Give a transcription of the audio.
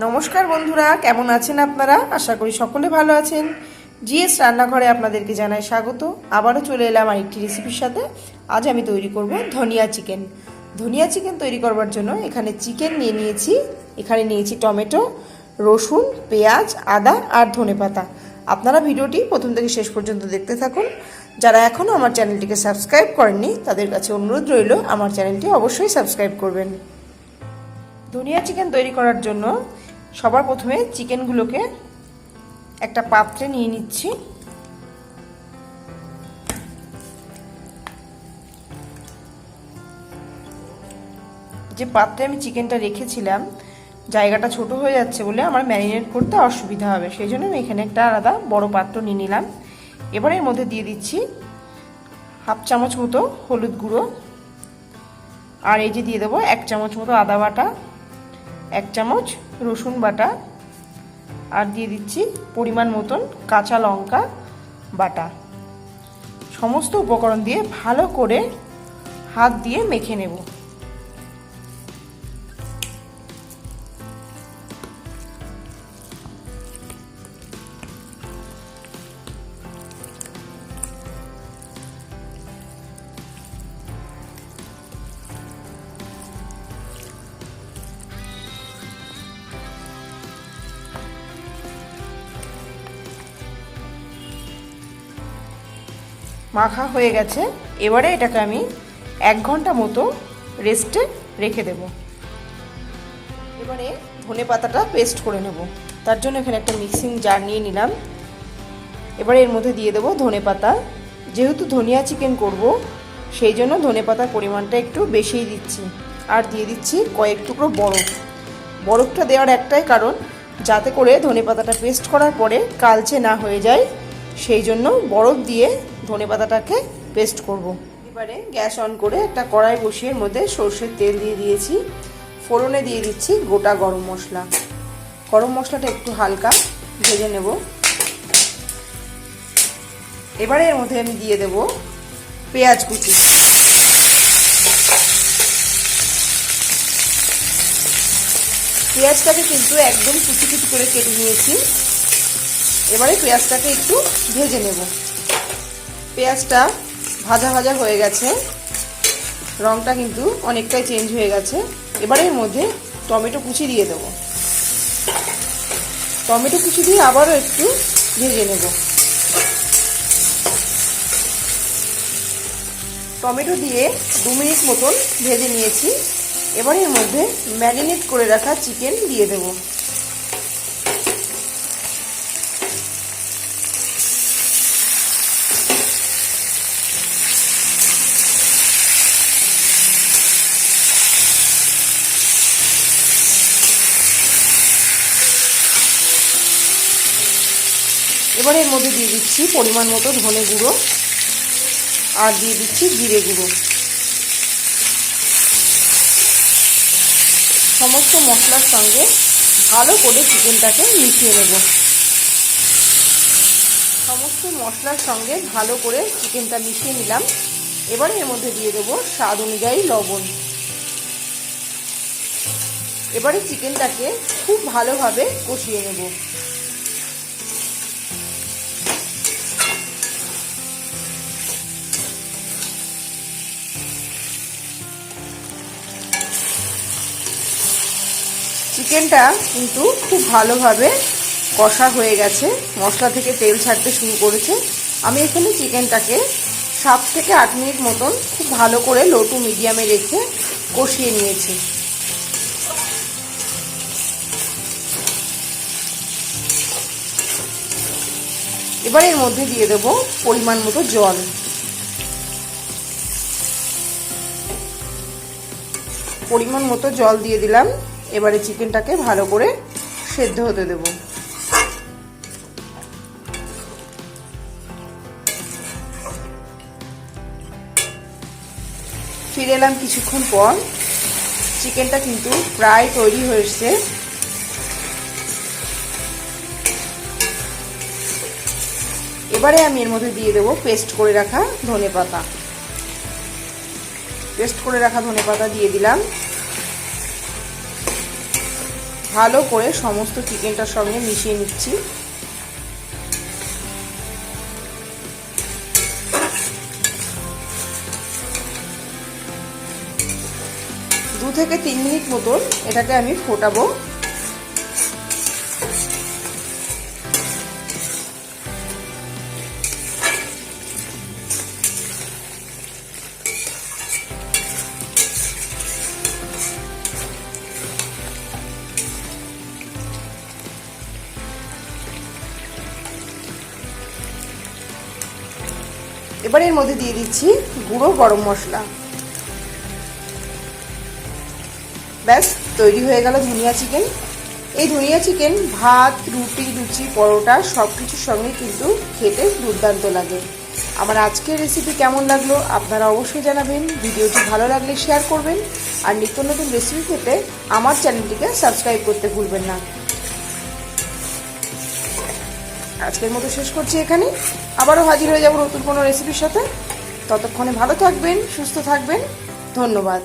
নমস্কার বন্ধুরা, কেমন আছেন আপনারা? আশা করি সকলে ভালো আছেন। জিএস রান্নাঘরে আপনাদেরকে জানাই স্বাগত। আবারও চলে এলাম আরেকটি রেসিপির সাথে। আজ আমি তৈরি করব ধনিয়া চিকেন। ধনিয়া চিকেন তৈরি করবার জন্য এখানে চিকেন নিয়ে নিয়েছি। এখানে নিয়েছি টমেটো, রসুন, পেঁয়াজ, আদা আর ধনেপাতা আপনারা ভিডিওটি প্রথম থেকে শেষ পর্যন্ত দেখতে থাকুন। যারা এখনও আমার চ্যানেলটিকে সাবস্ক্রাইব করেননি, তাদের কাছে অনুরোধ রইল, আমার চ্যানেলটি অবশ্যই সাবস্ক্রাইব করবেন। ধনিয়া চিকেন তৈরি করার জন্য সবার প্রথমে চিকেনগুলোকে একটা পাত্রে নিয়ে নিচ্ছি। যে পাত্রে আমি চিকেনটা রেখেছিলাম, জায়গাটা ছোট হয়ে যাচ্ছে বলে আমার ম্যারিনেট করতে অসুবিধা হবে। সেই জন্য আমি এখানে একটা আলাদা বড় পাত্র নিয়ে নিলাম। এবার এর মধ্যে দিয়ে দিচ্ছি হাফ চামচ মতো হলুদ গুঁড়ো। আর এই যে দিয়ে দেবো এক চামচ মতো আদা বাটা। এক চামচ রসুন বাটা আর দিয়ে দিচ্ছি পরিমাণ মতন কাঁচা লঙ্কা বাটা। সমস্ত উপকরণ দিয়ে ভালো করে হাত দিয়ে মেখে নেব। মাখা হয়ে গেছে। এবারে এটাকে আমি এক ঘণ্টা মতো রেস্টে রেখে দেব। এবারে ধনে পাতাটা পেস্ট করে নেব। তার জন্য এখানে একটা মিক্সিং জার নিয়ে নিলাম। এবারে এর মধ্যে দিয়ে দেবো ধনে পাতা। যেহেতু ধনিয়া চিকেন করব, সেই জন্য ধনে পাতার পরিমাণটা একটু বেশিই দিচ্ছি। আর দিয়ে দিচ্ছি কয়েক টুকরো বরফ। বরফটা দেওয়ার একটাই কারণ, যাতে করে ধনে পাতাটা পেস্ট করার পরে কালচে না হয়ে যায়, সেই জন্য বরফ দিয়ে ধনে পাতাটাকে পেস্ট করব। এবারে গ্যাস অন করে একটা কড়াই বসিয়ে এর মধ্যে সর্ষের তেল দিয়ে দিয়েছি। ফোড়নে দিয়ে দিচ্ছি গোটা গরম মশলা। গরম মশলাটা একটু হালকা ভেজে নেব। এবারে এর মধ্যে আমি দিয়ে দেব পেঁয়াজ কুচি। পেঁয়াজটাকে কিন্তু একদম কুচি কুচি করে কেটে নিয়েছি। এবারে পেঁয়াজটাকে একটু ভেজে নেব। পেঁয়াজটা ভাজা ভাজা হয়ে গেছে। রঙটা কিন্তু অনেকটাই চেঞ্জ হয়ে গেছে। এবারে এর মধ্যে টমেটো কুচি দিয়ে দেবো। টমেটো কুচি দিয়ে আবারও একটু ভেজে নেব। টমেটো দিয়ে দু মিনিট মতন ভেজে নিয়েছি। এবার এর মধ্যে ম্যারিনেট করে রাখা চিকেন দিয়ে দেবো। এবারে এর মধ্যে দিয়ে দিচ্ছি পরিমাণ মতো ধনে গুঁড়ো আর দিয়ে দিচ্ছি জিরে গুঁড়ো। সমস্ত মশলার সঙ্গে ভালো করে চিকেনটাকে মিশিয়ে নেব। সমস্ত মশলার সঙ্গে ভালো করে চিকেনটা মিশিয়ে নিলাম। এবারে এর মধ্যে দিয়ে দেবো স্বাদ অনুযায়ী লবণ। এবারে চিকেনটাকে খুব ভালোভাবে কষিয়ে নেব। চিকেনটা কিন্তু খুব ভালোভাবে কষা হয়ে গেছে। মশলা থেকে তেল ছাড়তে শুরু করেছে। আমি এখানে চিকেনটাকে সাত থেকে আট মিনিট মতন খুব ভালো করে লো টু মিডিয়ামে রেখে কষিয়ে নিয়েছি। এবার এর মধ্যে দিয়ে দেব পরিমাণ মতো জল। পরিমাণ মতো জল দিয়ে দিলাম। এবারে চিকেনটাকে ভালো করে সেদ্ধ হতে দেব। ফিরে এলাম কিছুক্ষণ পর। চিকেনটা কিন্তু প্রায় তৈরি হয়েছে এবারে আমি এর মধ্যে দিয়ে দেবো পেস্ট করে রাখা ধনে পাতা। পেস্ট করে রাখা ধনে পাতা দিয়ে দিলাম। ভালো করে সমস্ত চিকেনটার সঙ্গে মিশিয়ে নিচ্ছি। দু থেকে তিন মিনিট মতন এটাকে আমি ফোটাবো। এবার এর মধ্যে দিয়ে দিচ্ছি গুঁড়ো গরম মশলা। ব্যাস, তৈরি হয়ে গেল ধনিয়া চিকেন। এই ধনিয়া চিকেন, ভাত, রুটি, লুচি, পরোটা সব কিছুর সঙ্গে কিন্তু খেতে দুর্দান্ত লাগে। আমার আজকের রেসিপি কেমন লাগল আপনারা অবশ্যই জানাবেন। ভিডিওটি ভালো লাগলে শেয়ার করবেন। আর নিত্য নতুন রেসিপি পেতে আমার চ্যানেলটিকে সাবস্ক্রাইব করতে ভুলবেন না। আজকের মতো শেষ করছি এখানে। আবারও হাজির হয়ে যাব নতুন কোনো রেসিপির সাথে। ততক্ষণে ভালো থাকবেন, সুস্থ থাকবেন। ধন্যবাদ।